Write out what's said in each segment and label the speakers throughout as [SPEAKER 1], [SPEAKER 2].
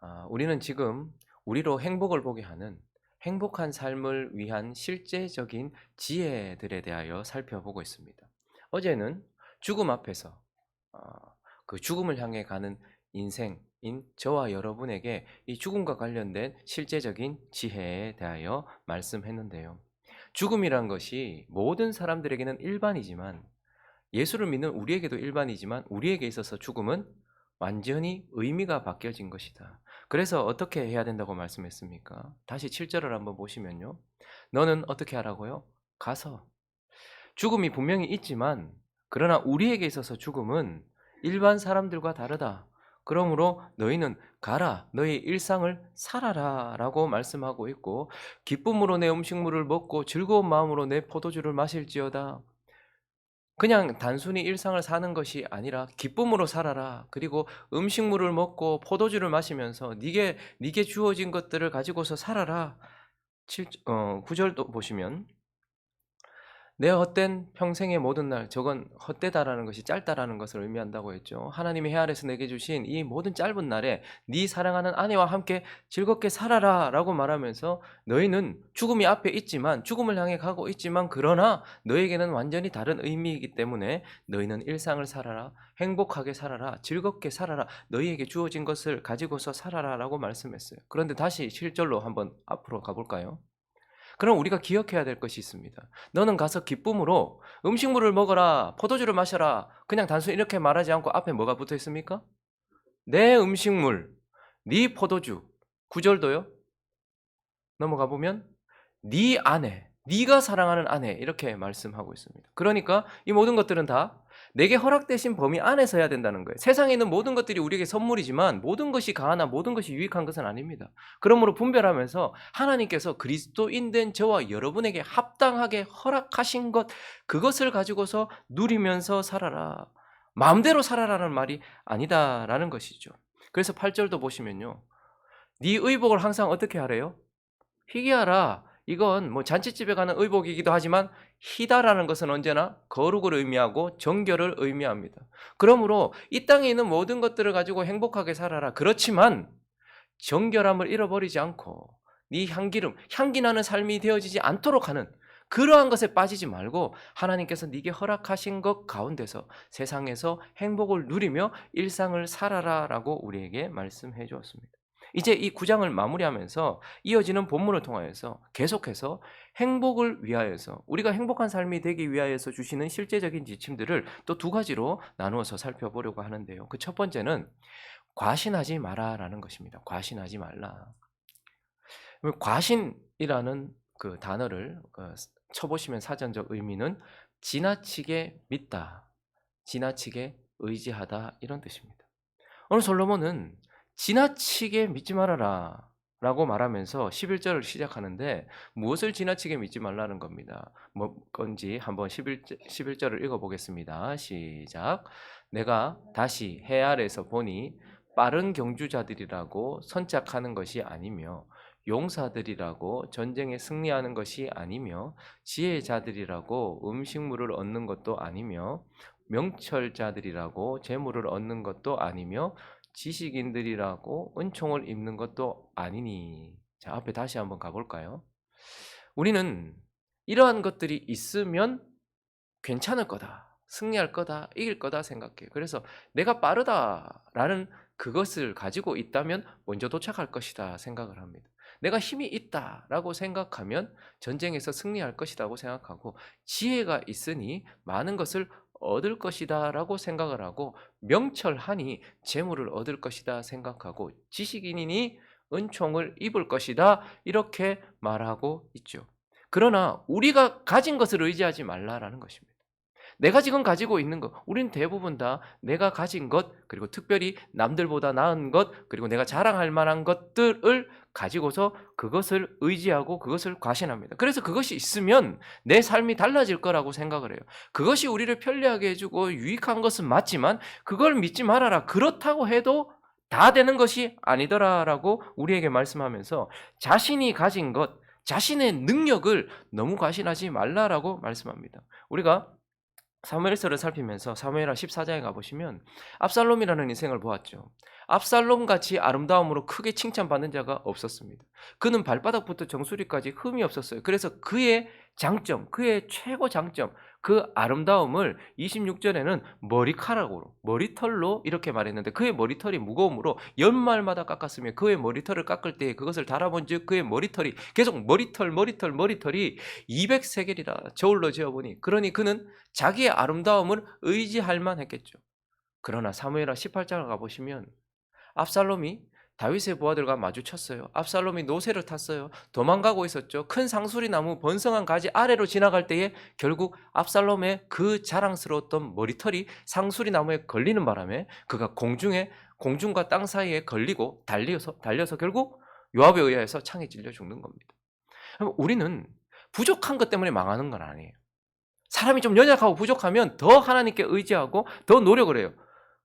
[SPEAKER 1] 아, 우리는 지금 우리로 행복을 보게 하는 행복한 삶을 위한 실제적인 지혜들에 대하여 살펴보고 있습니다. 어제는 죽음 앞에서 어, 그 죽음을 향해 가는 인생인 저와 여러분에게 이 죽음과 관련된 실제적인 지혜에 대하여 말씀했는데요. 죽음이란 것이 모든 사람들에게는 일반이지만 예수를 믿는 우리에게도 일반이지만 우리에게 있어서 죽음은 완전히 의미가 바뀌어진 것이다. 그래서 어떻게 해야 된다고 말씀했습니까? 다시 7절을 한번 보시면요. 너는 어떻게 하라고요? 가서. 죽음이 분명히 있지만 그러나 우리에게 있어서 죽음은 일반 사람들과 다르다. 그러므로 너희는 가라. 너희 일상을 살아라. 라고 말씀하고 있고 기쁨으로 내 음식물을 먹고 즐거운 마음으로 내 포도주를 마실지어다. 그냥 단순히 일상을 사는 것이 아니라 기쁨으로 살아라. 그리고 음식물을 먹고 포도주를 마시면서 네게 네게 주어진 것들을 가지고서 살아라. 7, 어, 9절도 보시면 내 헛된 평생의 모든 날 저건 헛되다라는 것이 짧다라는 것을 의미한다고 했죠. 하나님이 해 아래서 내게 주신 이 모든 짧은 날에 네 사랑하는 아내와 함께 즐겁게 살아라라고 말하면서 너희는 죽음이 앞에 있지만 죽음을 향해 가고 있지만 그러나 너에게는 완전히 다른 의미이기 때문에 너희는 일상을 살아라 행복하게 살아라 즐겁게 살아라 너희에게 주어진 것을 가지고서 살아라라고 말씀했어요. 그런데 다시 실절로 한번 앞으로 가볼까요? 그럼 우리가 기억해야 될 것이 있습니다. 너는 가서 기쁨으로 음식물을 먹어라, 포도주를 마셔라. 그냥 단순히 이렇게 말하지 않고 앞에 뭐가 붙어 있습니까? 내 음식물, 네 포도주. 구절도요. 넘어가 보면 네 아내, 네가 사랑하는 아내 이렇게 말씀하고 있습니다. 그러니까 이 모든 것들은 다 내게 허락되신 범위 안에서 해야 된다는 거예요. 세상에 있는 모든 것들이 우리에게 선물이지만 모든 것이 가하나 모든 것이 유익한 것은 아닙니다. 그러므로 분별하면서 하나님께서 그리스도인 된 저와 여러분에게 합당하게 허락하신 것 그것을 가지고서 누리면서 살아라. 마음대로 살아라는 말이 아니다라는 것이죠. 그래서 8절도 보시면요. 네 의복을 항상 어떻게 하래요? 희귀하라. 이건 뭐 잔치집에 가는 의복이기도 하지만 희다라는 것은 언제나 거룩을 의미하고 정결을 의미합니다. 그러므로 이 땅에 있는 모든 것들을 가지고 행복하게 살아라. 그렇지만 정결함을 잃어버리지 않고 네 향기름, 향기 나는 삶이 되어지지 않도록 하는 그러한 것에 빠지지 말고 하나님께서 네게 허락하신 것 가운데서 세상에서 행복을 누리며 일상을 살아라라고 우리에게 말씀해 주었습니다. 이제 이 구장을 마무리하면서 이어지는 본문을 통하여서 계속해서 행복을 위하여서 우리가 행복한 삶이 되기 위하여서 주시는 실제적인 지침들을 또 두 가지로 나누어서 살펴보려고 하는데요. 그 첫 번째는 과신하지 마라라는 것입니다. 과신하지 말라. 과신이라는 그 단어를 그 쳐보시면 사전적 의미는 지나치게 믿다, 지나치게 의지하다 이런 뜻입니다. 오늘 솔로몬은 지나치게 믿지 말아라 라고 말하면서 11절을 시작하는데 무엇을 지나치게 믿지 말라는 겁니다. 뭐 건지 한번 11, 11 절을 읽어보겠습니다. 시작. 내가 다시 해 아래서 보니 빠른 경주자들이라고 선착하는 것이 아니며 용사들이라고 전쟁에 승리하는 것이 아니며 지혜자들이라고 음식물을 얻는 것도 아니며 명철자들이라고 재물을 얻는 것도 아니며 지식인들이라고 은총을 입는 것도 아니니. 자, 앞에 다시 한번 가볼까요? 우리는 이러한 것들이 있으면 괜찮을 거다. 승리할 거다. 이길 거다 생각해요. 그래서 내가 빠르다라는 그것을 가지고 있다면 먼저 도착할 것이다 생각을 합니다. 내가 힘이 있다라고 생각하면 전쟁에서 승리할 것이라고 생각하고 지혜가 있으니 많은 것을 얻을 것이다라고 생각을 하고 명철하니 재물을 얻을 것이다 생각하고 지식인이니 은총을 입을 것이다 이렇게 말하고 있죠. 그러나 우리가 가진 것을 의지하지 말라라는 것입니다. 내가 지금 가지고 있는 것, 우리는 대부분 다 내가 가진 것, 그리고 특별히 남들보다 나은 것, 그리고 내가 자랑할 만한 것들을 가지고서 그것을 의지하고 그것을 과신합니다. 그래서 그것이 있으면 내 삶이 달라질 거라고 생각을 해요. 그것이 우리를 편리하게 해주고 유익한 것은 맞지만 그걸 믿지 말아라. 그렇다고 해도 다 되는 것이 아니더라라고 우리에게 말씀하면서 자신이 가진 것, 자신의 능력을 너무 과신하지 말라라고 말씀합니다. 우리가 사무엘서를 살피면서 사무엘하 14장에 가보시면 압살롬이라는 인생을 보았죠. 압살롬 같이 아름다움으로 크게 칭찬받는 자가 없었습니다. 그는 발바닥부터 정수리까지 흠이 없었어요. 그래서 그의 장점, 그의 최고 장점, 그 아름다움을 26절에는 머리카락으로, 머리털로 이렇게 말했는데 그의 머리털이 무거움으로 연말마다 깎았으며 그의 머리털을 깎을 때에 그것을 달아본 즉 그의 머리털이 계속 머리털, 머리털, 머리털이 200세겔이라 저울로 지어보니 그러니 그는 자기의 아름다움을 의지할 만했겠죠. 그러나 사무엘하 18장을 가보시면 압살롬이 다윗의 부하들과 마주쳤어요. 압살롬이 노새를 탔어요. 도망가고 있었죠. 큰 상수리 나무 번성한 가지 아래로 지나갈 때에 결국 압살롬의 그 자랑스러웠던 머리털이 상수리 나무에 걸리는 바람에 그가 공중에 공중과 땅 사이에 걸리고 달려서 달려서 결국 요압에 의해서 창에 찔려 죽는 겁니다. 우리는 부족한 것 때문에 망하는 건 아니에요. 사람이 좀 연약하고 부족하면 더 하나님께 의지하고 더 노력을 해요.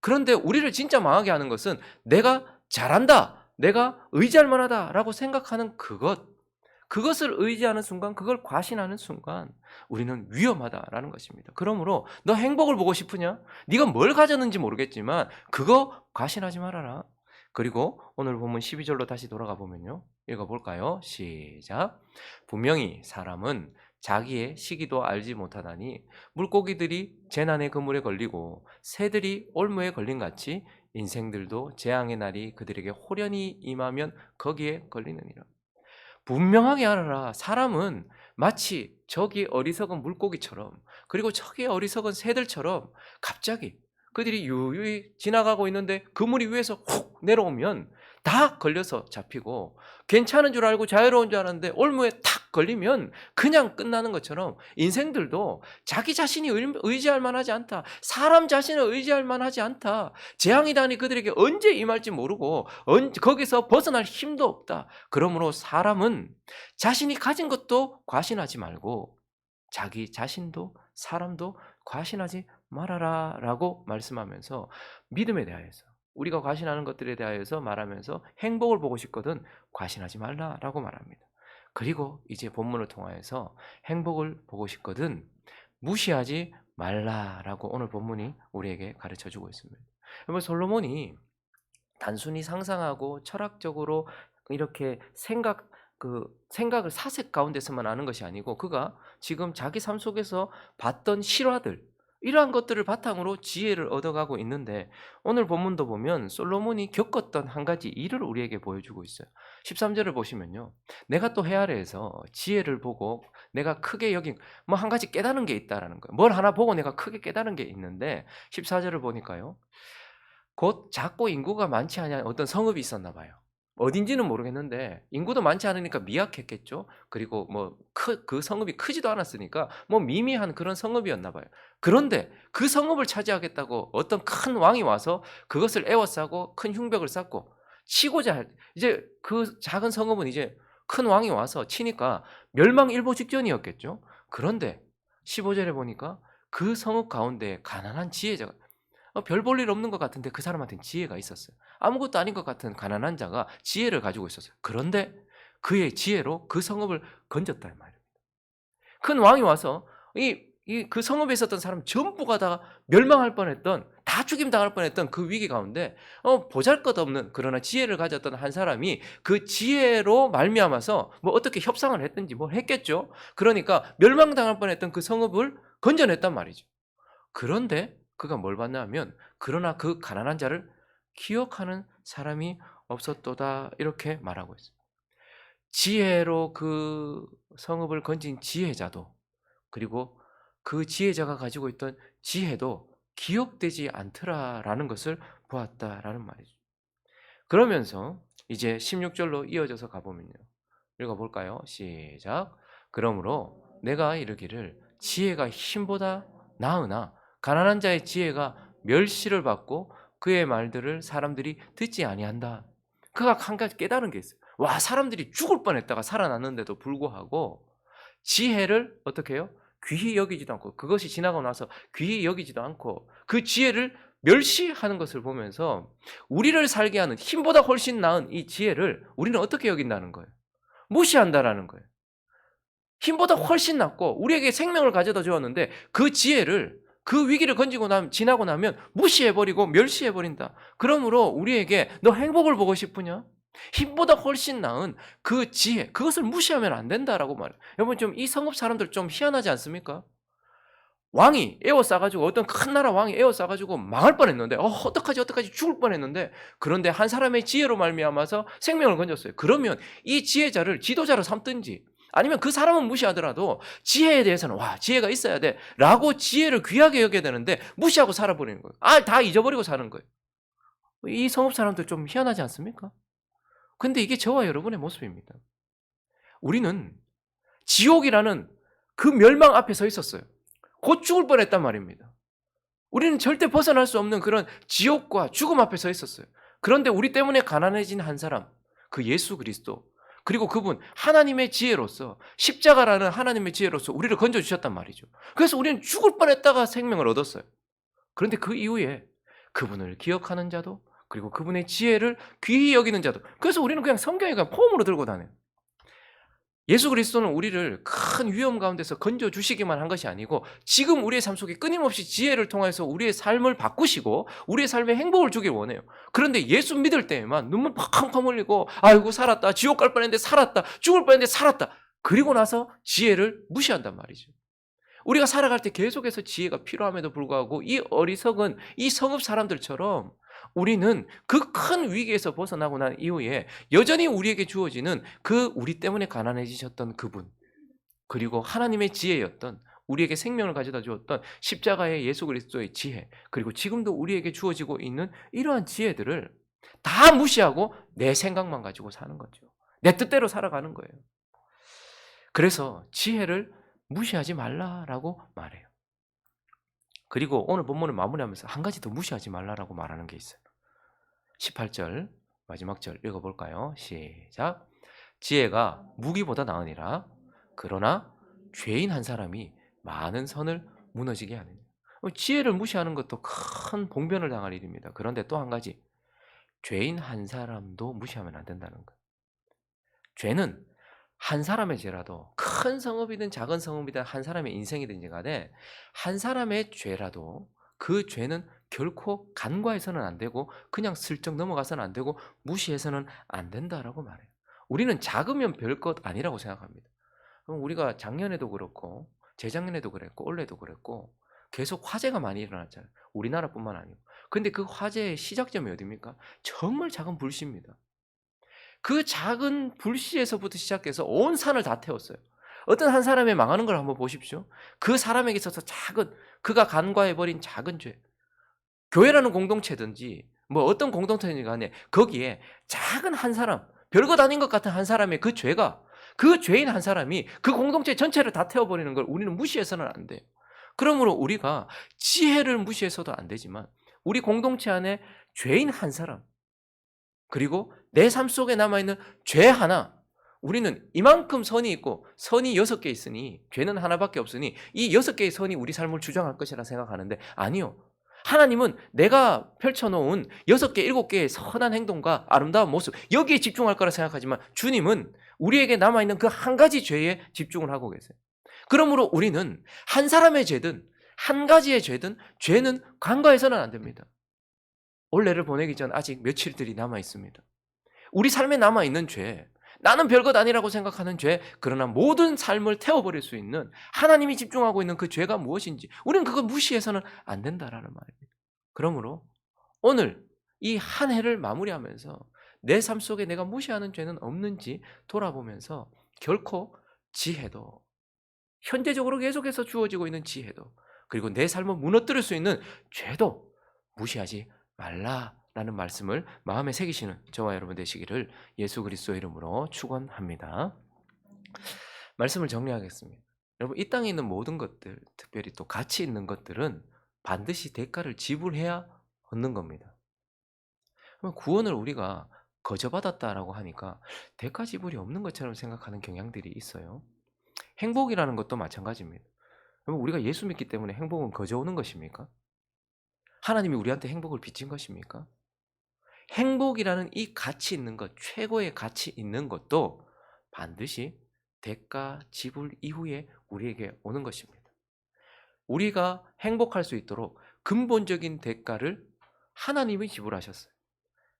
[SPEAKER 1] 그런데 우리를 진짜 망하게 하는 것은 내가 잘한다, 내가 의지할 만하다라고 생각하는 그것, 그것을 의지하는 순간, 그걸 과신하는 순간 우리는 위험하다라는 것입니다. 그러므로 너 행복을 보고 싶으냐? 네가 뭘 가졌는지 모르겠지만 그거 과신하지 말아라. 그리고 오늘 본문 12절로 다시 돌아가 보면요. 읽어 볼까요? 시작. 분명히 사람은 자기의 시기도 알지 못하다니 물고기들이 재난의 그물에 걸리고 새들이 올무에 걸린 같이 인생들도 재앙의 날이 그들에게 호련히 임하면 거기에 걸리느니라. 분명하게 알아라. 사람은 마치 저기 어리석은 물고기처럼 그리고 저기 어리석은 새들처럼 갑자기 그들이 유유히 지나가고 있는데 그물이 위에서 훅 내려오면 다 걸려서 잡히고 괜찮은 줄 알고 자유로운 줄 알았는데 올무에 탁 걸리면 그냥 끝나는 것처럼 인생들도 자기 자신이 의- 의지할 만하지 않다. 사람 자신을 의지할 만하지 않다. 재앙이 다니 그들에게 언제 임할지 모르고 언- 거기서 벗어날 힘도 없다. 그러므로 사람은 자신이 가진 것도 과신하지 말고 자기 자신도 사람도 과신하지 말아라 라고 말씀하면서 믿음에 대하여서 우리가 과신하는 것들에 대하여서 말하면서 행복을 보고 싶거든 과신하지 말라라고 말합니다. 그리고 이제 본문을 통하여서 행복을 보고 싶거든 무시하지 말라라고 오늘 본문이 우리에게 가르쳐 주고 있습니다. 여러분 솔로몬이 단순히 상상하고 철학적으로 이렇게 생각 그 생각을 사색 가운데서만 아는 것이 아니고 그가 지금 자기 삶 속에서 봤던 실화들 이러한 것들을 바탕으로 지혜를 얻어가고 있는데 오늘 본문도 보면 솔로몬이 겪었던 한 가지 일을 우리에게 보여주고 있어요. 13절을 보시면요. 내가 또 해아래에서 지혜를 보고 내가 크게 여긴 뭐 한 가지 깨달은 게 있다라는 거예요. 뭘 하나 보고 내가 크게 깨달은 게 있는데 14절을 보니까요. 곧 작고 인구가 많지 않은 어떤 성읍이 있었나 봐요. 어딘지는 모르겠는데 인구도 많지 않으니까 미약했겠죠. 그리고 뭐 그 성읍이 크지도 않았으니까 뭐 미미한 그런 성읍이었나 봐요. 그런데 그 성읍을 차지하겠다고 어떤 큰 왕이 와서 그것을 에워싸고 큰 흉벽을 쌓고 치고자 할 이제 그 작은 성읍은 이제 큰 왕이 와서 치니까 멸망 일보 직전이었겠죠. 그런데 15절에 보니까 그 성읍 가운데 가난한 지혜자가 어, 별볼 일 없는 것 같은데 그 사람한테는 지혜가 있었어요. 아무것도 아닌 것 같은 가난한 자가 지혜를 가지고 있었어요. 그런데 그의 지혜로 그 성읍을 건졌다 이 말입니다. 큰 왕이 와서 이그 성읍에 있었던 사람 전부가 다 멸망할 뻔했던 다 죽임 당할 뻔했던 그 위기 가운데 어, 보잘것없는 그러나 지혜를 가졌던 한 사람이 그 지혜로 말미암아서 뭐 어떻게 협상을 했든지 뭘 했겠죠. 그러니까 멸망당할 뻔했던 그 성읍을 건져냈단 말이죠. 그런데 그가 뭘 봤냐면 그러나 그 가난한 자를 기억하는 사람이 없었도다 이렇게 말하고 있어요. 지혜로 그 성읍을 건진 지혜자도 그리고 그 지혜자가 가지고 있던 지혜도 기억되지 않더라라는 것을 보았다라는 말이죠. 그러면서 이제 16절로 이어져서 가보면요. 읽어볼까요? 시작. 그러므로 내가 이르기를 지혜가 힘보다 나으나 가난한 자의 지혜가 멸시를 받고 그의 말들을 사람들이 듣지 아니한다. 그가 한 가지 깨달은 게 있어요. 와 사람들이 죽을 뻔했다가 살아났는데도 불구하고 지혜를 어떻게 해요? 귀히 여기지도 않고 그것이 지나고 나서 귀히 여기지도 않고 그 지혜를 멸시하는 것을 보면서 우리를 살게 하는 힘보다 훨씬 나은 이 지혜를 우리는 어떻게 여긴다는 거예요? 무시한다라는 거예요. 힘보다 훨씬 낫고 우리에게 생명을 가져다 주었는데 그 지혜를 그 위기를 건지고 나면 지나고 나면 무시해버리고 멸시해버린다. 그러므로 우리에게 너 행복을 보고 싶으냐? 힘보다 훨씬 나은 그 지혜, 그것을 무시하면 안 된다라고 말해요. 여러분 좀 이 성읍 사람들 좀 희한하지 않습니까? 왕이 에워싸가지고 어떤 큰 나라 왕이 에워싸가지고 망할 뻔했는데 어 어떡하지 어떡하지 죽을 뻔했는데 그런데 한 사람의 지혜로 말미암아서 생명을 건졌어요. 그러면 이 지혜자를 지도자로 삼든지 아니면 그 사람은 무시하더라도 지혜에 대해서는 와 지혜가 있어야 돼라고 지혜를 귀하게 여겨야 되는데 무시하고 살아버리는 거예요. 아 다 잊어버리고 사는 거예요. 이 성읍 사람들 좀 희한하지 않습니까? 근데 이게 저와 여러분의 모습입니다. 우리는 지옥이라는 그 멸망 앞에 서 있었어요. 곧 죽을 뻔했단 말입니다. 우리는 절대 벗어날 수 없는 그런 지옥과 죽음 앞에 서 있었어요. 그런데 우리 때문에 가난해진 한 사람, 그 예수 그리스도, 그리고 그분 하나님의 지혜로서 십자가라는 하나님의 지혜로서 우리를 건져 주셨단 말이죠. 그래서 우리는 죽을 뻔했다가 생명을 얻었어요. 그런데 그 이후에 그분을 기억하는 자도 그리고 그분의 지혜를 귀히 여기는 자도 그래서 우리는 그냥 성경에 그냥 폼으로 들고 다녀요. 예수 그리스도는 우리를 큰 위험 가운데서 건져 주시기만 한 것이 아니고 지금 우리의 삶 속에 끊임없이 지혜를 통해서 우리의 삶을 바꾸시고 우리의 삶에 행복을 주길 원해요. 그런데 예수 믿을 때에만 눈물 팍팍 흘리고 아이고 살았다. 지옥 갈 뻔했는데 살았다. 죽을 뻔했는데 살았다. 그리고 나서 지혜를 무시한단 말이죠. 우리가 살아갈 때 계속해서 지혜가 필요함에도 불구하고 이 어리석은 이 성읍 사람들처럼 우리는 그 큰 위기에서 벗어나고 난 이후에 여전히 우리에게 주어지는 그 우리 때문에 가난해지셨던 그분 그리고 하나님의 지혜였던 우리에게 생명을 가져다 주었던 십자가의 예수 그리스도의 지혜 그리고 지금도 우리에게 주어지고 있는 이러한 지혜들을 다 무시하고 내 생각만 가지고 사는 거죠. 내 뜻대로 살아가는 거예요. 그래서 지혜를 무시하지 말라라고 말해요. 그리고 오늘 본문을 마무리하면서 한 가지 더 무시하지 말라라고 말하는 게 있어요. 18절 마지막 절 읽어볼까요? 시작. 지혜가 무기보다 나으니라. 그러나 죄인 한 사람이 많은 선을 무너지게 하느냐. 지혜를 무시하는 것도 큰 봉변을 당할 일입니다. 그런데 또 한 가지. 죄인 한 사람도 무시하면 안 된다는 거예요. 죄는 한 사람의 죄라도 큰 성읍이든 작은 성읍이든 한 사람의 인생이든지 간에 한 사람의 죄라도 그 죄는 결코 간과해서는 안 되고 그냥 슬쩍 넘어가서는 안 되고 무시해서는 안 된다라고 말해요. 우리는 작으면 별 것 아니라고 생각합니다. 그럼 우리가 작년에도 그렇고 재작년에도 그랬고 올해도 그랬고 계속 화재가 많이 일어났잖아요. 우리나라뿐만 아니고. 근데 그 화재의 시작점이 어디입니까? 정말 작은 불씨입니다. 그 작은 불씨에서부터 시작해서 온 산을 다 태웠어요. 어떤 한 사람의 망하는 걸 한번 보십시오. 그 사람에게 있어서 작은 그가 간과해버린 작은 죄. 교회라는 공동체든지 뭐 어떤 공동체든지 간에 거기에 작은 한 사람, 별것 아닌 것 같은 한 사람의 그 죄가 그 죄인 한 사람이 그 공동체 전체를 다 태워버리는 걸 우리는 무시해서는 안 돼요. 그러므로 우리가 지혜를 무시해서도 안 되지만 우리 공동체 안에 죄인 한 사람 그리고 내 삶 속에 남아있는 죄 하나 우리는 이만큼 선이 있고 선이 여섯 개 있으니 죄는 하나밖에 없으니 이 여섯 개의 선이 우리 삶을 주장할 것이라 생각하는데 아니요. 하나님은 내가 펼쳐놓은 여섯 개, 일곱 개의 선한 행동과 아름다운 모습 여기에 집중할 거라 생각하지만 주님은 우리에게 남아있는 그 한 가지 죄에 집중을 하고 계세요. 그러므로 우리는 한 사람의 죄든 한 가지의 죄든 죄는 간과해서는 안 됩니다. 올해를 보내기 전 아직 며칠들이 남아 있습니다. 우리 삶에 남아 있는 죄, 나는 별것 아니라고 생각하는 죄, 그러나 모든 삶을 태워버릴 수 있는 하나님이 집중하고 있는 그 죄가 무엇인지 우리는 그걸 무시해서는 안 된다라는 말입니다. 그러므로 오늘 이 한 해를 마무리하면서 내 삶 속에 내가 무시하는 죄는 없는지 돌아보면서 결코 지혜도 현재적으로 계속해서 주어지고 있는 지혜도 그리고 내 삶을 무너뜨릴 수 있는 죄도 무시하지 말라라는 말씀을 마음에 새기시는 저와 여러분 되시기를 예수 그리스도 이름으로 축원합니다. 말씀을 정리하겠습니다. 여러분 이 땅에 있는 모든 것들, 특별히 또 가치 있는 것들은 반드시 대가를 지불해야 얻는 겁니다. 구원을 우리가 거저받았다라고 하니까 대가 지불이 없는 것처럼 생각하는 경향들이 있어요. 행복이라는 것도 마찬가지입니다. 그럼 우리가 예수 믿기 때문에 행복은 거저오는 것입니까? 하나님이 우리한테 행복을 빚진 것입니까? 행복이라는 이 가치 있는 것, 최고의 가치 있는 것도 반드시 대가 지불 이후에 우리에게 오는 것입니다. 우리가 행복할 수 있도록 근본적인 대가를 하나님이 지불하셨어요.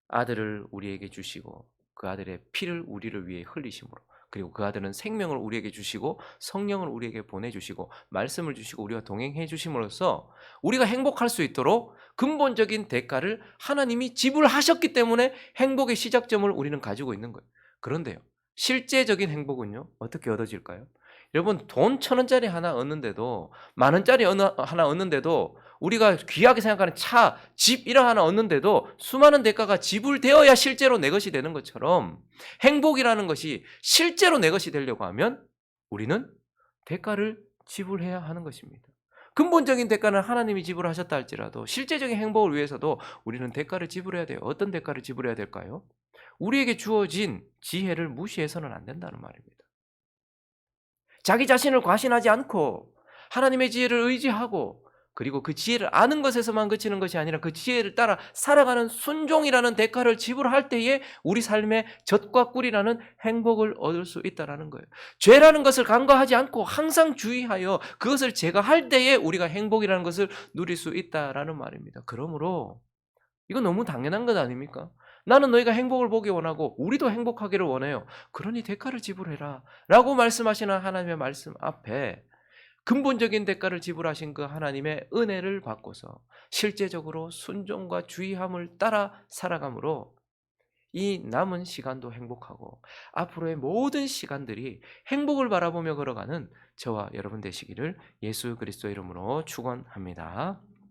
[SPEAKER 1] 아들을 우리에게 주시고 그 아들의 피를 우리를 위해 흘리심으로 그리고 그 아들은 생명을 우리에게 주시고 성령을 우리에게 보내주시고 말씀을 주시고 우리와 동행해 주심으로써 우리가 행복할 수 있도록 근본적인 대가를 하나님이 지불하셨기 때문에 행복의 시작점을 우리는 가지고 있는 거예요. 그런데요, 실제적인 행복은요, 어떻게 얻어질까요? 여러분, 돈 천 원짜리 하나 얻는데도, 만 원짜리 하나 얻는데도, 우리가 귀하게 생각하는 차, 집 이런 하나 얻는데도 수많은 대가가 지불되어야 실제로 내 것이 되는 것처럼 행복이라는 것이 실제로 내 것이 되려고 하면 우리는 대가를 지불해야 하는 것입니다. 근본적인 대가는 하나님이 지불하셨다 할지라도 실제적인 행복을 위해서도 우리는 대가를 지불해야 돼요. 어떤 대가를 지불해야 될까요? 우리에게 주어진 지혜를 무시해서는 안 된다는 말입니다. 자기 자신을 과신하지 않고 하나님의 지혜를 의지하고 그리고 그 지혜를 아는 것에서만 그치는 것이 아니라 그 지혜를 따라 살아가는 순종이라는 대가를 지불할 때에 우리 삶의 젖과 꿀이라는 행복을 얻을 수 있다라는 거예요. 죄라는 것을 간과하지 않고 항상 주의하여 그것을 제거할 때에 우리가 행복이라는 것을 누릴 수 있다라는 말입니다. 그러므로 이거 너무 당연한 것 아닙니까? 나는 너희가 행복을 보기 원하고 우리도 행복하기를 원해요. 그러니 대가를 지불해라. 라고 말씀하시는 하나님의 말씀 앞에 근본적인 대가를 지불하신 그 하나님의 은혜를 받고서 실제적으로 순종과 주의함을 따라 살아감으로 이 남은 시간도 행복하고 앞으로의 모든 시간들이 행복을 바라보며 걸어가는 저와 여러분 되시기를 예수 그리스도 이름으로 축원합니다.